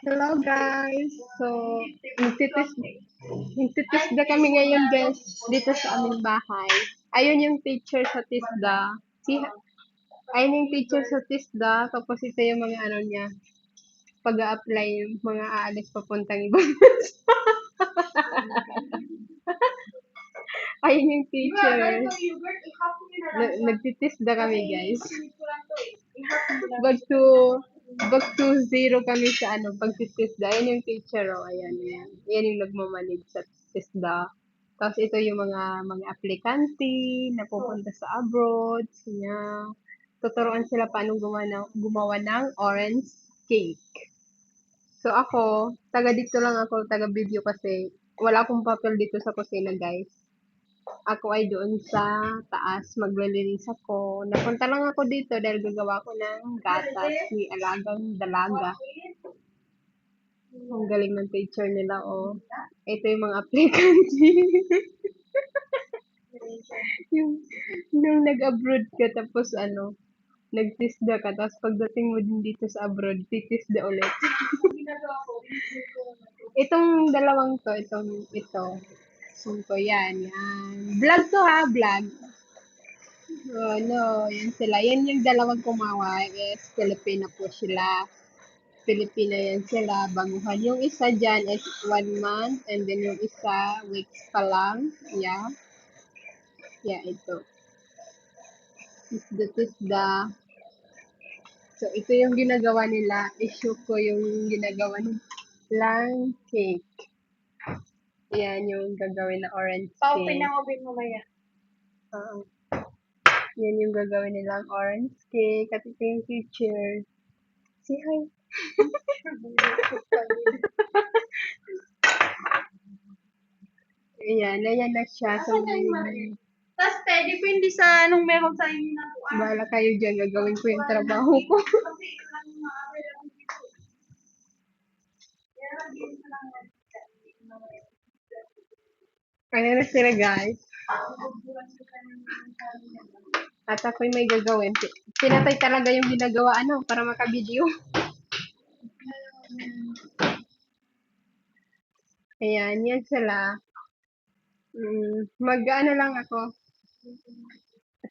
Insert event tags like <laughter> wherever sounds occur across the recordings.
Hello guys! So, magtitis, magtitisda kami ngayon guys dito sa aming bahay. Ayun yung teacher sa TISDA. Si, ayun yung teacher sa TISDA. Tapos ito yung mga ano niya. pag apply yung mga aalis papuntang ibang <laughs> ayun yung teacher. Na- nagtitisda kami guys. Back to back to zero kami sa ano, pagtitisda. Ayan yung teacher, oh. Ayan, ayan. Ayan yung nagmamanage sa tisda. Tapos ito yung mga mga aplikante na pupunta sa abroad. Siya. Tuturuan sila paano gumawa ng, gumawa ng orange cake. So ako, taga dito lang ako, taga video kasi wala akong papel dito sa kusina, guys. Ako ay doon sa taas, maglilinis ako. Napunta lang ako dito dahil gagawa ko ng gatas ni Alagang Dalaga. Ang galing ng teacher nila, oh. Ito yung mga <laughs> aplikante. yung, nung nag-abroad ka, tapos ano, nagtisda ka, tapos pagdating mo din dito sa abroad, titisda ulit. <laughs> Itong dalawang to, itong ito. Ito, yan, yan. Vlog to ha, vlog. Oh, no, yan sila. Yan yung dalawang kumawa. Yes, Filipino po sila. Filipino yan sila. Baguhan. Yung isa dyan is one month. And then yung isa, weeks pa lang. Yeah. Yeah, ito. Tisda, tisda. So, ito yung ginagawa nila. Issue ko yung ginagawa nilang cake. Yan yung gagawin na orange Pao, cake. pinangobin mo maya. Oo. Yan yung gagawin nilang orange cake. At ito yung teacher. Say hi. <laughs> Ayan, ayan na siya. So, Tapos, te, depende sa anong meron sa inyo na kuha. bahala kayo dyan. Gagawin ko yung trabaho ko. Kasi, <laughs> lang yung dito. Kaya, lang yan. Ano na sila, guys? At ako'y may gagawin. Pi- Pinatay talaga yung ginagawa, ano, para makabideo. Ayan, yan sila. Mm, mag-ano lang ako.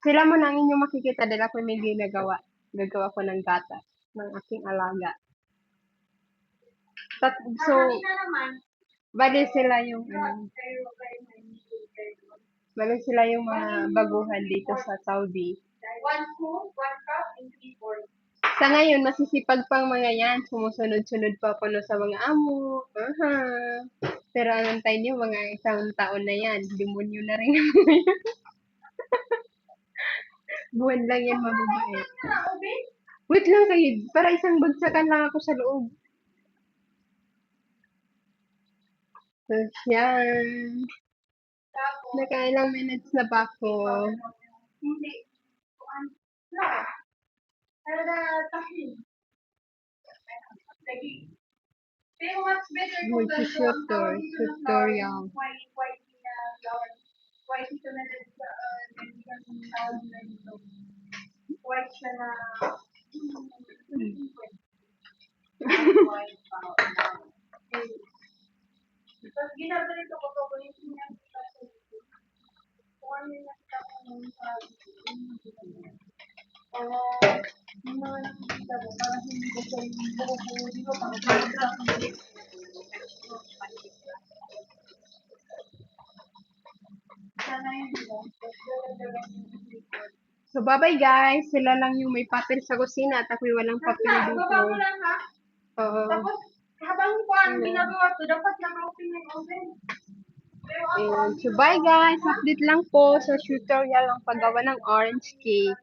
Sila mo na ang inyong makikita dahil ako may ginagawa. Gagawa ko ng gata ng aking alaga. Tat, so, bali sila yung, ano, Pero, bali sila yung mga baguhan dito sa Saudi. Sa ngayon, masisipag pang mga yan. Sumusunod-sunod pa po no sa mga amo. Aha. Pero anong tayo niyo, mga isang taon na yan. Demonyo na rin. <laughs> Buwan lang yan mababait. Wait lang kayo. Para isang bagsakan lang ako sa loob. So, yan. Nakailang minutes na ba ako? dito ng tutorial. White, uh, siya na. <laughs> <laughs> Tapos ginaganito ko to, kung So, bye-bye guys. Sila lang yung may papel sa kusina at ako'y walang papel dito. baba mo lang ha. Oo. Tapos, habang kuhan, ginagawa to, dapat naka-open na yung oven. Ayan. So, bye guys. Update lang po sa tutorial ang paggawa ng orange cake.